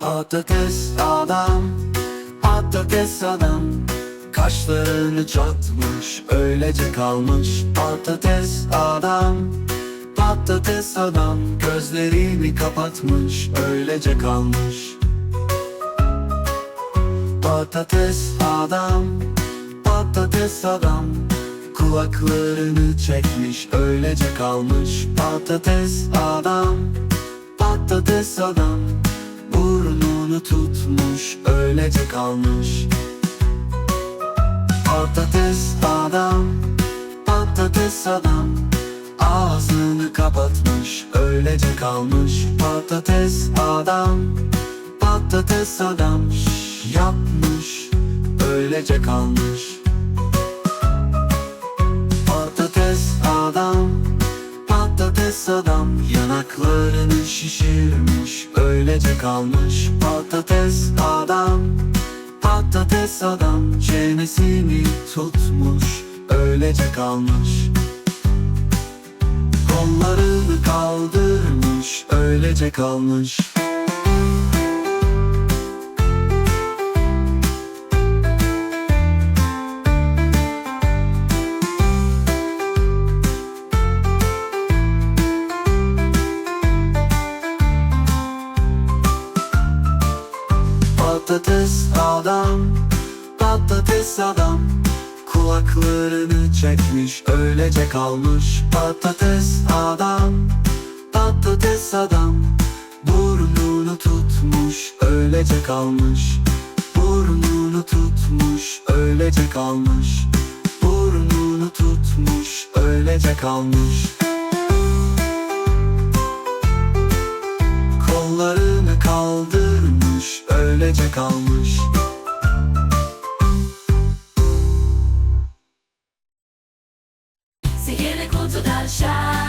Patates adam, patates adam. Kaşlarını çatmış, öylece kalmış. Patates adam, patates adam. Gözlerini kapatmış, öylece kalmış Patates adam, patates adam. Kulaklarını çekmiş, öylece kalmış. Patates adam, patates adam. Burnunu tutmuş, öylece kalmış. Patates adam, patates adam. Ağzını kapatmış, öylece kalmış. Patates adam, patates adam Yapmış, öylece kalmış. Patates adam, patates adam. Yanaklarını şişirmiş, öylece kalmış. Patates adam, patates adam. Çenesini tutmuş, öylece kalmış. Kollarını kaldırmış, öylece kalmış Patates adam, patates adam. Kulaklarını çekmiş, öylece kalmış. Patates adam, patates adam. Burnunu tutmuş, öylece kalmış. Burnunu tutmuş, öylece kalmış. Burnunu tutmuş, öylece kalmış öylece kalmış. Sihirli kutudan şarkılar